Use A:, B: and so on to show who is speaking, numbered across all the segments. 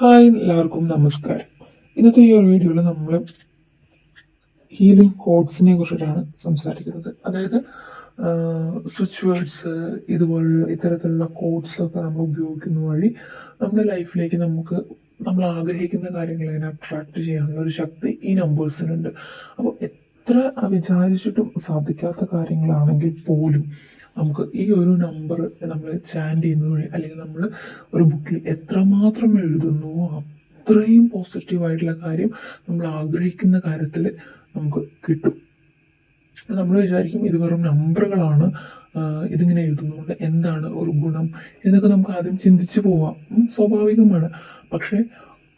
A: Hi എല്ലാവർക്കും നമസ്കാരം. ഇന്നത്തെ ഈ ഒരു വീഡിയോയിൽ നമ്മൾ ഹീലിംഗ് കോഡ്സിനെ കുറിച്ചിട്ടാണ് സംസാരിക്കുന്നത്. അതായത് സ്വിച്ച് വേർഡ്സ് ഇതുപോലുള്ള ഇത്തരത്തിലുള്ള കോഡ്സ് ഒക്കെ നമ്മൾ ഉപയോഗിക്കുന്ന വഴി നമ്മുടെ ലൈഫിലേക്ക് നമുക്ക് നമ്മൾ ആഗ്രഹിക്കുന്ന കാര്യങ്ങൾ അതിനെ അട്രാക്ട് ചെയ്യാനുള്ള ഒരു ശക്തി ഈ നമ്പേഴ്സിനുണ്ട് അപ്പോൾ എത്ര വിചാരിച്ചിട്ടും സാധിക്കാത്ത കാര്യങ്ങളാണെങ്കിൽ പോലും നമുക്ക് ഈ ഒരു നമ്പർ നമ്മൾ ചാൻഡ് ചെയ്യുന്നത് വഴി അല്ലെങ്കിൽ നമ്മൾ ഒരു ബുക്കിൽ എത്രമാത്രം എഴുതുന്നുവോ അത്രയും പോസിറ്റീവായിട്ടുള്ള കാര്യം നമ്മൾ ആഗ്രഹിക്കുന്ന കാര്യത്തിൽ നമുക്ക് കിട്ടും. നമ്മൾ വിചാരിക്കും ഇത് വെറും നമ്പറുകളാണ് ഇതിങ്ങനെ എഴുതുന്നതുകൊണ്ട് എന്താണ് ഒരു ഗുണം എന്നൊക്കെ നമുക്ക് ആദ്യം ചിന്തിച്ചു പോവാം. സ്വാഭാവികമാണ്. പക്ഷേ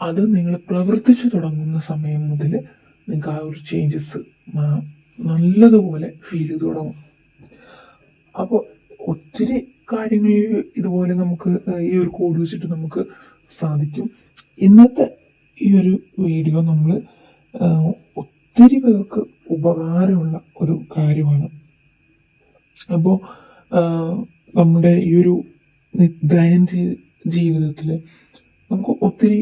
A: അത് നിങ്ങൾ പ്രവർത്തിച്ചു തുടങ്ങുന്ന സമയം മുതൽ നിങ്ങൾക്ക് ആ ഒരു ചേഞ്ചസ് നല്ലതുപോലെ ഫീൽ ചെയ്ത് തുടങ്ങും. അപ്പോൾ ഒത്തിരി കാര്യങ്ങൾ ഇതുപോലെ നമുക്ക് ഈ ഒരു കോഡ് വെച്ചിട്ട് നമുക്ക് സാധിക്കും. ഇന്നത്തെ ഈ ഒരു വീഡിയോ നമ്മൾ ഒത്തിരി പേർക്ക് ഉപകാരമുള്ള ഒരു കാര്യമാണ്. അപ്പോൾ നമ്മുടെ ഈ ഒരു ദൈനംദിന ജീവിതത്തിൽ നമുക്ക് ഒത്തിരി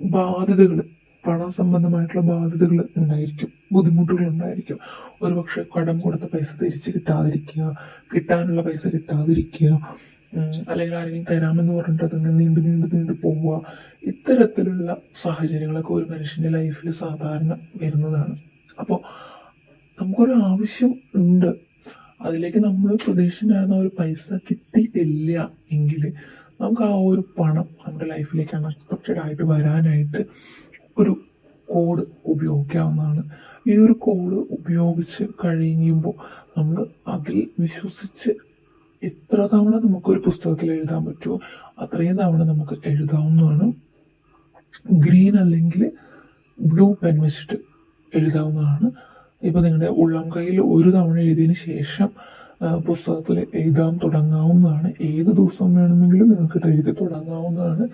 A: ബാധ്യതകൾ പണ സംബന്ധമായിട്ടുള്ള ബാധ്യതകൾ ഉണ്ടായിരിക്കും. ബുദ്ധിമുട്ടുകൾ ഉണ്ടായിരിക്കും ഒരുപക്ഷെ കടം കൊടുത്ത പൈസ തിരിച്ച് കിട്ടാതിരിക്കുക കിട്ടാനുള്ള പൈസ കിട്ടാതിരിക്കുക അല്ലെങ്കിൽ ആരെങ്കിലും തരാമെന്ന് പറഞ്ഞിട്ട് അതിന് നീണ്ടു നീണ്ടു നീണ്ടു പോവുക. ഇത്തരത്തിലുള്ള സാഹചര്യങ്ങളൊക്കെ ഒരു മനുഷ്യന്റെ ലൈഫിൽ സാധാരണ വരുന്നതാണ്. അപ്പോൾ നമുക്കൊരു ആവശ്യം ഉണ്ട്. അതിലേക്ക് നമ്മൾ പ്രതീക്ഷിച്ചിട്ടുണ്ടായിരുന്ന ഒരു പൈസ കിട്ടിയിട്ടില്ല എങ്കിൽ നമുക്ക് ആ ഒരു പണം നമ്മുടെ ലൈഫിലേക്ക് അൺഎക്സ്പെക്റ്റഡ് ആയിട്ട് വരാനായിട്ട് കോഡ് ഉപയോഗിക്കാവുന്നതാണ്. ഈ ഒരു കോഡ് ഉപയോഗിച്ച് കഴിയുമ്പോൾ നമ്മൾ അതിൽ വിശ്വസിച്ച് എത്ര തവണ നമുക്കൊരു പുസ്തകത്തിൽ എഴുതാൻ പറ്റുമോ അത്രയും തവണ നമുക്ക് എഴുതാവുന്നതാണ്. ഗ്രീൻ അല്ലെങ്കിൽ ബ്ലൂ പെൻ വെച്ചിട്ട് എഴുതാവുന്നതാണ്. ഇപ്പോൾ നിങ്ങളുടെ ഉള്ളം കയ്യിൽ ഒരു തവണ എഴുതിയതിന് ശേഷം പുസ്തകത്തിൽ എഴുതാൻ തുടങ്ങാവുന്നതാണ്. ഏത് ദിവസം വേണമെങ്കിലും നിങ്ങൾക്ക് എഴുതി തുടങ്ങാവുന്നതാണ്.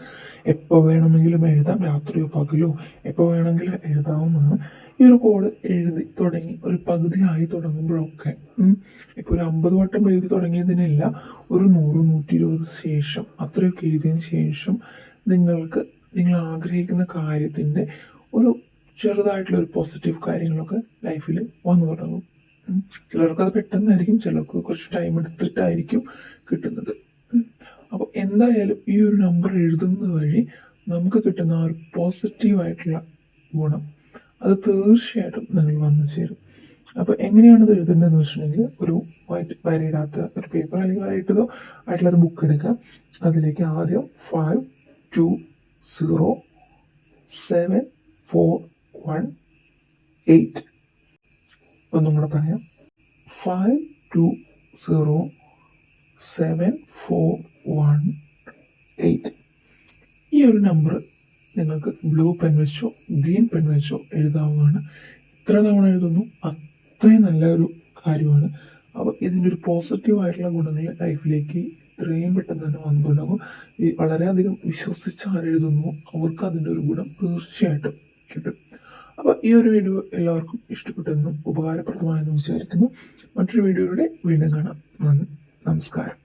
A: എപ്പോൾ വേണമെങ്കിലും എഴുതാം രാത്രിയോ പകലോ എപ്പോൾ വേണമെങ്കിലും എഴുതാവുന്നതാണ്. ഈ ഒരു കോഡ് എഴുതി തുടങ്ങി ഒരു പകുതി ആയി തുടങ്ങുമ്പോഴൊക്കെ ഇപ്പോൾ ഇപ്പൊ ഒരു അമ്പത് വട്ടം എഴുതി തുടങ്ങിയതിനല്ല ഒരു നൂറ് നൂറ്റി ഇരുപത് ശേഷം അത്രയൊക്കെ എഴുതിയതിന് ശേഷം നിങ്ങൾക്ക് നിങ്ങൾ ആഗ്രഹിക്കുന്ന കാര്യത്തിന്റെ ഒരു ചെറുതായിട്ടുള്ള ഒരു പോസിറ്റീവ് കാര്യങ്ങളൊക്കെ ലൈഫിൽ വന്നു തുടങ്ങും. ചിലർക്ക് അത് പെട്ടെന്നായിരിക്കും ചിലർക്ക് കുറച്ച് ടൈം എടുത്തിട്ടായിരിക്കും കിട്ടുന്നത്. അപ്പോൾ എന്തായാലും ഈ ഒരു നമ്പർ എഴുതുന്നത് വഴി നമുക്ക് കിട്ടുന്ന ആ ഒരു പോസിറ്റീവായിട്ടുള്ള ഗുണം അത് തീർച്ചയായിട്ടും നിങ്ങൾ വന്നു ചേരും. അപ്പോൾ എങ്ങനെയാണ് ഇത് എഴുതേണ്ടതെന്ന് വെച്ചിട്ടുണ്ടെങ്കിൽ ഒരു വൈറ്റ് വരയിടാത്ത ഒരു പേപ്പർ അല്ലെങ്കിൽ വരയിട്ടതോ ആയിട്ടുള്ള ഒരു ബുക്ക് എടുക്കുക. അതിലേക്ക് ആദ്യം five two zero seven four one eight ഒന്നും കൂടെ പറയാം. Five two zero seven four one eight ഈ ഒരു നമ്പർ നിങ്ങൾക്ക് ബ്ലൂ പെൻ വെച്ചോ ഗ്രീൻ പെൻ വെച്ചോ എഴുതാവുന്നതാണ്. ഇത്ര തവണ എഴുതുന്നു. അത്രയും നല്ല ഒരു കാര്യമാണ്. അപ്പോൾ ഇതിന്റെ ഒരു പോസിറ്റീവ് ആയിട്ടുള്ള ഗുണങ്ങൾ ലൈഫിലേക്ക് ഇത്രയും പെട്ടെന്ന് തന്നെ വന്നു തുടങ്ങും. ഈ വളരെയധികം വിശ്വസിച്ച് ആരെഴുതുന്നു അവർക്ക് അതിന്റെ ഒരു ഗുണം തീർച്ചയായിട്ടും കിട്ടും. അപ്പോൾ ഈ ഒരു വീഡിയോ എല്ലാവർക്കും ഇഷ്ടപ്പെട്ടെന്നും ഉപകാരപ്രദമായെന്നും വിചാരിക്കുന്നു. മറ്റൊരു വീഡിയോയുടെ വീണ്ടും കാണാം. നന്ദി. നമസ്കാരം.